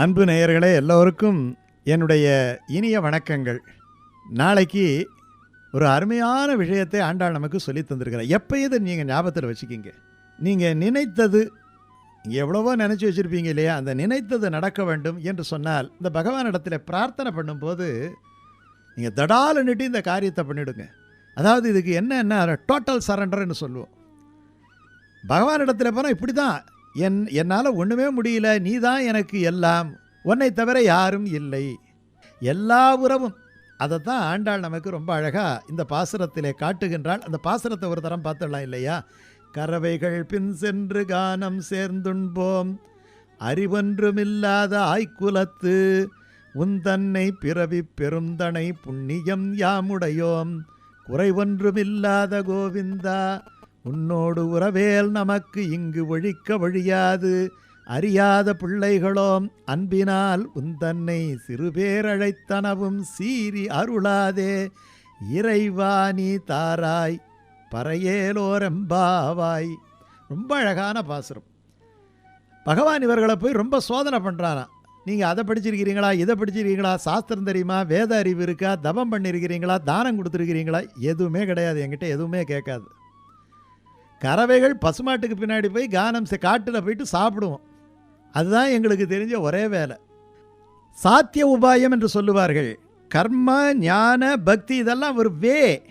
அன்பு நேயர்களே எல்லோருக்கும் என்னுடைய இனிய வணக்கங்கள். நாளைக்கு ஒரு அருமையான விஷயத்தை ஆண்டாள் நமக்கு சொல்லி தந்திருக்கிறார். எப்போ இதை நீங்கள் ஞாபகத்தில் வச்சுக்கிங்க. நீங்கள் நினைத்தது நீங்கள் எவ்வளவோ நினச்சி வச்சுருப்பீங்க இல்லையா? அந்த நினைத்தது நடக்க வேண்டும் என்று சொன்னால் இந்த பகவானிடத்தில் பிரார்த்தனை பண்ணும்போது நீங்கள் தடாலன்னுட்டு இந்த காரியத்தை பண்ணிவிடுங்க அதாவது இதுக்கு என்ன என்ன டோட்டல் சரண்டர்னு சொல்லுவோம். பகவானிடத்தில் போனால் இப்படி தான் என் என்னால் ஒன்றுமே முடியல. நீ தான் எனக்கு எல்லாம். உன்னை தவிர யாரும் இல்லை. எல்லா உறவும். அதை தான் ஆண்டாள் நமக்கு ரொம்ப அழகாக இந்த பாசுரத்திலே காட்டுகின்றாள். அந்த பாசுரத்தை ஒரு தரம் பார்த்துடலாம் இல்லையா? கறவைகள் பின் சென்று கானம் சேர்ந்துண்போம். அறிவொன்றுமில்லாத ஆய்க்குலத்து. உந்தன்னை பிறவி பெருந்தனை புண்ணியம் யாமுடையோம். குறைவொன்றுமில்லாத கோவிந்தா. உன்னோடு உறவேல் நமக்கு இங்கு ஒழிக்க ஒழியாது அறியாத பிள்ளைகளோம் அன்பினால் உந்தன்னை சிறுபேரழைத்தனவும் சீறி அருளாதே. இறைவா நீ தாராய் பறையேலோரம்பாவாய். ரொம்ப அழகான பாசுரம். பகவான் இவர்களை போய் ரொம்ப சோதனை பண்ணுறானா நீங்கள் அதை படிச்சிருக்கிறீங்களா இதை படிச்சிருக்கீங்களா சாஸ்திரம் தெரியுமா வேத அறிவு இருக்கா தபம் பண்ணியிருக்கிறீங்களா தானம் கொடுத்துருக்கிறீங்களா எதுவுமே கிடையாது என்கிட்ட எதுவுமே கேட்காது. கறவைகள் பசுமாட்டுக்கு பின்னாடி போய் கானம் செ- காட்டில் போயிட்டு சாப்பிடுவோம். அதுதான் எங்களுக்கு தெரிஞ்ச ஒரே வேலை. சாத்திய உபாயம் என்று சொல்லுவார்கள். கர்ம ஞான பக்தி இதெல்லாம் ஒரு வே.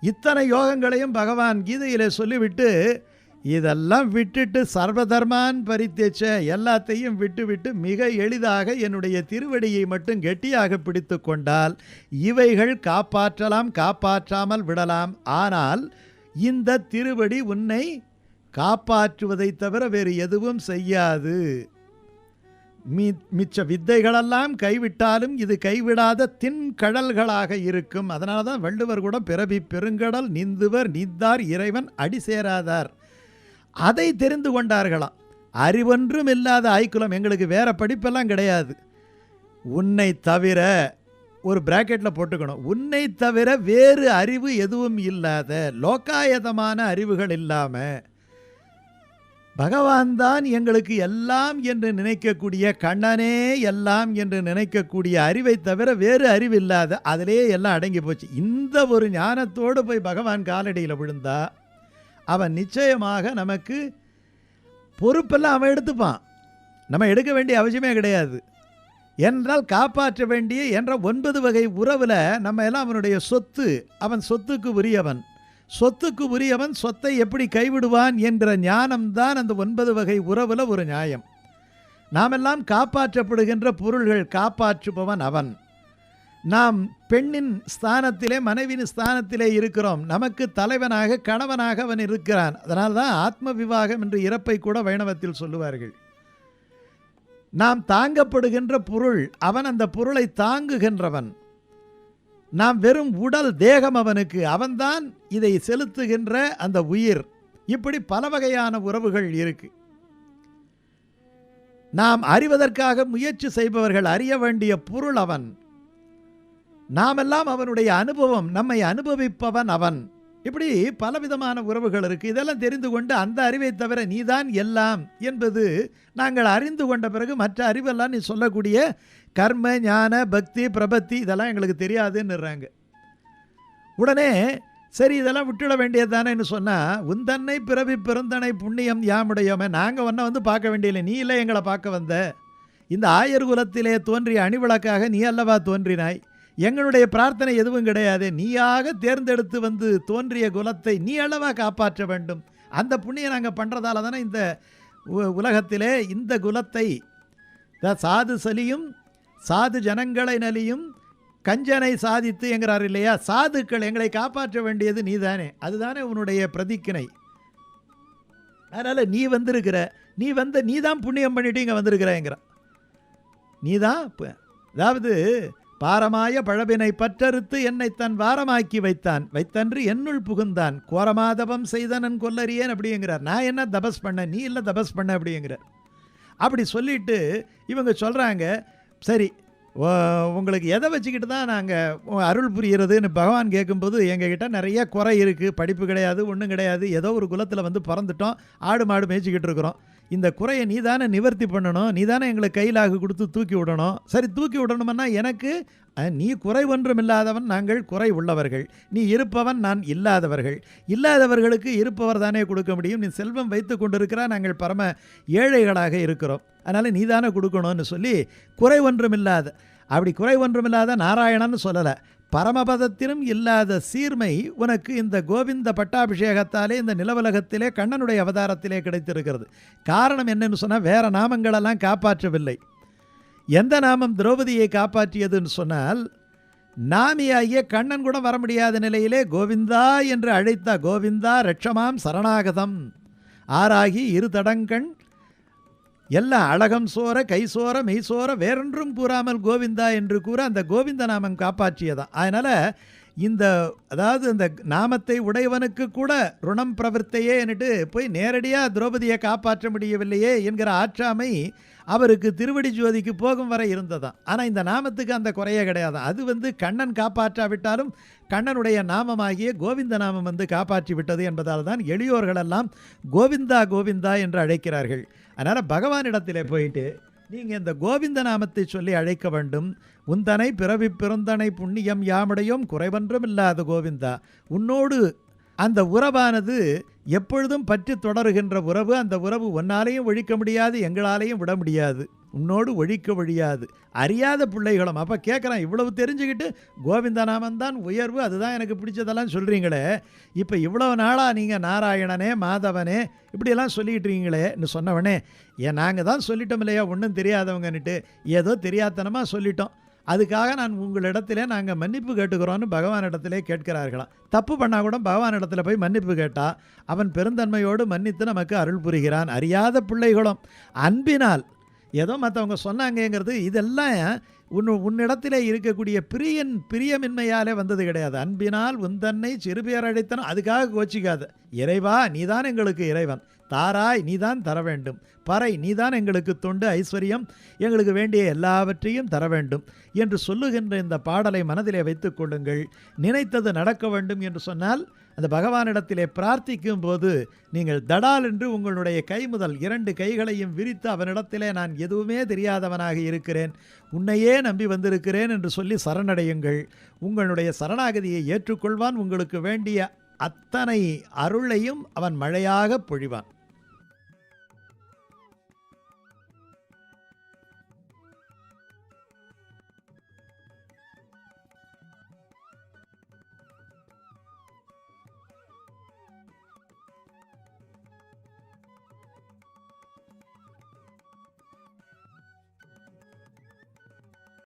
இத்தனை யோகங்களையும் பகவான் கீதையில் சொல்லிவிட்டு இதெல்லாம் விட்டுட்டு சர்வதர்மான் பரித்தேச்ச எல்லாத்தையும் விட்டுவிட்டு மிக எளிதாக என்னுடைய திருவடியை மட்டும் கெட்டியாக பிடித்து கொண்டால் இவைகள் காப்பாற்றலாம் காப்பாற்றாமல் விடலாம். ஆனால் இந்த திருவடி உன்னை காப்பாற்றுவதை தவிர வேறு எதுவும் செய்யாது. மி மிச்ச வித்தைகளெல்லாம் கைவிட்டாலும் இது கைவிடாத தின்கடல்களாக இருக்கும். அதனால தான் வள்ளுவர் கூட பிறவி பெருங்கடல் நீந்துவர் நீந்தார் இறைவன் அடி சேராதார். அதை தெரிந்து கொண்டார்களாம். அறிவொன்றும் இல்லாத ஐக்குலம் எங்களுக்கு வேற படிப்பெல்லாம் கிடையாது. உன்னை தவிர ஒரு பிராக்கெட்டில் போட்டுக்கணும். உன்னை தவிர வேறு அறிவு எதுவும் இல்லாத லோக்காயதமான அறிவுகள் இல்லாமல் பகவான் தான் எங்களுக்கு எல்லாம் என்று நினைக்கக்கூடிய கண்ணனே எல்லாம் என்று நினைக்கக்கூடிய அறிவை தவிர வேறு அறிவு இல்லாத அதிலே எல்லாம் அடங்கி போச்சு. இந்த ஒரு ஞானத்தோடு போய் பகவான் காலடியில் விழுந்தா அவன் நிச்சயமாக நமக்கு பொறுப்பெல்லாம் அவன் எடுத்துப்பான். நம்ம எடுக்க வேண்டிய அவசியமே கிடையாது. என்றால் காப்பாற்ற வேண்டிய என்ற ஒன்பது வகை உறவில் நம்ம எல்லாம் அவனுடைய சொத்து அவன் சொத்துக்கு உரியவன். சொத்துக்கு உரியவன் சொத்தை எப்படி கைவிடுவான் என்ற ஞானம்தான் அந்த ஒன்பது வகை உறவில் ஒரு நியாயம். நாமெல்லாம் காப்பாற்றப்படுகின்ற பொருள்கள் காப்பாற்றுபவன் அவன். நாம் பெண்ணின் ஸ்தானத்திலே மனைவியின் ஸ்தானத்திலே இருக்கிறோம். நமக்கு தலைவனாக கணவனாக அவன் இருக்கிறான். அதனால்தான் ஆத்ம விவாகம் என்று இறப்பை கூட வைணவத்தில் சொல்லுவார்கள். நாம் தாங்கப்படுகின்ற பொருள் அவன் அந்த பொருளை தாங்குகின்றவன். நாம் வெறும் உடல் தேகம் அவனுக்கு அவன்தான் இதை செலுத்துகின்ற அந்த உயிர். இப்படி பல வகையான உறவுகள் இருக்கு. நாம் அறிவதற்காக முயற்சி செய்பவர்கள் அறிய வேண்டிய பொருள் அவன். நாமெல்லாம் அவனுடைய அனுபவம் நம்மை அனுபவிப்பவன் அவன். இப்படி பலவிதமான உறவுகள் இருக்குது இதெல்லாம் தெரிந்து கொண்டு அந்த அறிவை தவிர நீதான் எல்லாம் என்பது நாங்கள் அறிந்து கொண்ட பிறகு மற்ற அறிவெல்லாம் நீ சொல்லக்கூடிய கர்ம ஞான பக்தி பிரபத்தி இதெல்லாம் எங்களுக்கு தெரியாதுன்னுறாங்க. உடனே சரி இதெல்லாம் விட்டுட வேண்டியது தானேன்னு சொன்னால் உந்தன்னை பிறவி பிறந்தனை புண்ணியம் யாமுடையோமே நாங்கள் ஒன்றை வந்து பார்க்க வேண்டியதில்லை. நீ இல்லை எங்களை பார்க்க வந்த. இந்த ஆயர் குலத்திலே தோன்றிய அணிவிளக்காக நீ அல்லவா தோன்றினாய்? எங்களுடைய பிரார்த்தனை எதுவும் கிடையாது. நீயாக தேர்ந்தெடுத்து வந்து தோன்றிய குலத்தை நீ அளவாக காப்பாற்ற வேண்டும். அந்த புண்ணியம் நாங்கள் பண்ணுறதால தானே இந்த உ- உலகத்திலே இந்த குலத்தை சாது சலியும் சாது ஜனங்களை நலியும் கஞ்சனை சாதித்து என்கிறார் இல்லையா? சாதுக்கள் எங்களை காப்பாற்ற வேண்டியது நீதானே. அதுதானே உன்னுடைய பிரதிக்கினை. அதனால் நீ வந்திருக்கிற நீ வந்த நீ தான் புண்ணியம் பண்ணிட்டு இங்கே வந்திருக்கிறேங்கிற. நீ தான் அதாவது பாரமாய பழவினை பற்றறுத்து என்னை தன் வாரமாக்கி வைத்தான். வைத்தன்று என்னுள் புகுந்தான். கோரமாதவம் செய்தனன் கொல்லறியேன் அப்படிங்கிறார். நான் என்ன தபஸ் பண்ண? நீ இல்லை தபஸ் பண்ண அப்படிங்கிறார். அப்படி சொல்லிட்டு இவங்க சொல்கிறாங்க சரி உங்களுக்கு எதை வச்சுக்கிட்டு தான் நாங்கள் அருள் புரிகிறதுன்னு பகவான் கேட்கும்போது எங்ககிட்ட நிறைய குறை இருக்குது படிப்பு கிடையாது ஒன்றும் கிடையாது ஏதோ ஒரு குலத்தில் வந்து பிறந்துட்டோம் ஆடு மாடு மேய்ச்சிக்கிட்டு இருக்கிறோம். இந்த குறையை நீ தானே நிவர்த்தி பண்ணணும் நீ தானே எங்களுக்கு கையிலாக கொடுத்து தூக்கி விடணும். சரி தூக்கி விடணுமன்னா எனக்கு நீ குறை ஒன்றும் இல்லாதவன் நாங்கள் குறை உள்ளவர்கள் நீ இருப்பவன் நான் இல்லாதவர்கள். இல்லாதவர்களுக்கு இருப்பவர் தானே கொடுக்க முடியும். நீ செல்வம் வைத்து கொண்டிருக்கிறா நாங்கள் பரம ஏழைகளாக இருக்கிறோம். அதனால் நீ தானே கொடுக்கணும்னு சொல்லி குறை ஒன்றுமில்லாத அப்படி குறை ஒன்றுமில்லாத நாராயணன்னு சொல்லலை. பரமபதத்திலும் இல்லாத சீர்மை உனக்கு இந்த கோவிந்த பட்டாபிஷேகத்தாலே இந்த நிலவுலகத்திலே கண்ணனுடைய அவதாரத்திலே கிடைத்திருக்கிறது. காரணம் என்னன்னு சொன்னால் வேறு நாமங்களெல்லாம் காப்பாற்றவில்லை. எந்த நாமம் திரௌபதியை காப்பாற்றியதுன்னு சொன்னால் நாமியாகிய கண்ணன் கூட வர முடியாத நிலையிலே கோவிந்தா என்று அழைத்த கோவிந்தா ரட்சமாம் சரணாகதம். ஆறாகி இரு தடங்கண் எல்லாம் அழகம் சோர கை சோர மெய் சோர வேறொன்றும் கூறாமல் கோவிந்தா என்று கூற அந்த கோவிந்த நாமம் காப்பாற்றியதான் அதனால் இந்த அதாவது இந்த நாமத்தை உடையவனுக்கு கூட ருணம் பிரவர்த்தையே என்னட்டு போய் நேரடியாக திரௌபதியை காப்பாற்ற முடியவில்லையே என்கிற ஆற்றாமை அவருக்கு திருவடி ஜோதிக்கு போகும் வரை இருந்ததாம். ஆனால் இந்த நாமத்துக்கு அந்த குறையே கிடையாது. அது வந்து கண்ணன் காப்பாற்றாவிட்டாலும் கண்ணனுடைய நாமமாகிய கோவிந்த நாமம் வந்து காப்பாற்றி விட்டது என்பதால் தான் எளியோர்களெல்லாம் கோவிந்தா கோவிந்தா என்று அழைக்கிறார்கள். அதனால் பகவானிடத்திலே போயிட்டு நீங்கள் இந்த கோவிந்த நாமத்தை சொல்லி அழைக்க வேண்டும். உந்தனை பிறவி பிறந்தனை புண்ணியம் யாமிடையும் குறைவன்றும் இல்லாத கோவிந்தா. உன்னோடு அந்த உறவானது எப்பொழுதும் பற்றி தொடருகின்ற உறவு அந்த உறவு ஒன்னாலேயும் ஒழிக்க முடியாது எங்களாலேயும் விட முடியாது. உன்னோடு ஒழிக்க ஒழியாது. அறியாத பிள்ளைகளும் அப்போ கேட்குறான் இவ்வளவு தெரிஞ்சுக்கிட்டு கோவிந்த நாமந்தான் உயர்வு அதுதான் எனக்கு பிடிச்சதெல்லாம் சொல்கிறீங்களே இப்போ இவ்வளவு நாளாக நீங்கள் நாராயணனே மாதவனே இப்படியெல்லாம் சொல்லிக்கிட்டு இருக்கீங்களேன்னு சொன்னவனே ஏன் நாங்கள் தான் சொல்லிட்டோம் இல்லையா? ஒன்றும் தெரியாதவங்கன்னுட்டு. ஏதோ தெரியாதனமாக சொல்லிட்டோம். அதுக்காக நான் உங்களிடத்திலே நாங்கள் மன்னிப்பு கேட்டுக்கிறோன்னு பகவானிடத்திலே கேட்கிறார்களாம் தப்பு பண்ணால் கூட பகவானிடத்தில் போய் மன்னிப்பு கேட்டால் அவன் பெருந்தன்மையோடு மன்னித்து நமக்கு அருள் புரிகிறான். அறியாத பிள்ளைகளும் அன்பினால் ஏதோ மற்றவங்க சொன்னாங்கங்கிறது இதெல்லாம் உன் உன்னிடத்திலே இருக்கக்கூடிய பிரியன் பிரியமின்மையாலே வந்தது கிடையாது. அன்பினால் உந்தன்னை சிறுபேர் அழைத்தனும் அதுக்காக கோச்சிக்காத. இறைவா நீதான் எங்களுக்கு இறைவன். தாராய் நீதான் தர வேண்டும். பறை நீதான் எங்களுக்கு தொண்டு ஐஸ்வர்யம். எங்களுக்கு வேண்டிய எல்லாவற்றையும் தர வேண்டும் என்று சொல்லுகின்ற இந்த பாடலை மனதிலே வைத்துக் கொள்ளுங்கள். நினைத்தது நடக்க வேண்டும் என்று சொன்னால் அந்த பகவானிடத்திலே பிரார்த்திக்கும் போது நீங்கள் தடால் என்று உங்களுடைய கை முதல் இரண்டு கைகளையும் விரித்து அவனிடத்திலே நான் எதுவுமே தெரியாதவனாக இருக்கிறேன். உன்னையே நம்பி வந்திருக்கிறேன் என்று சொல்லி சரணடையுங்கள். உங்களுடைய சரணாகதியை ஏற்றுக்கொள்வான். உங்களுக்கு வேண்டிய அத்தனை அருளையும் அவன் மழையாக பொழிவான்.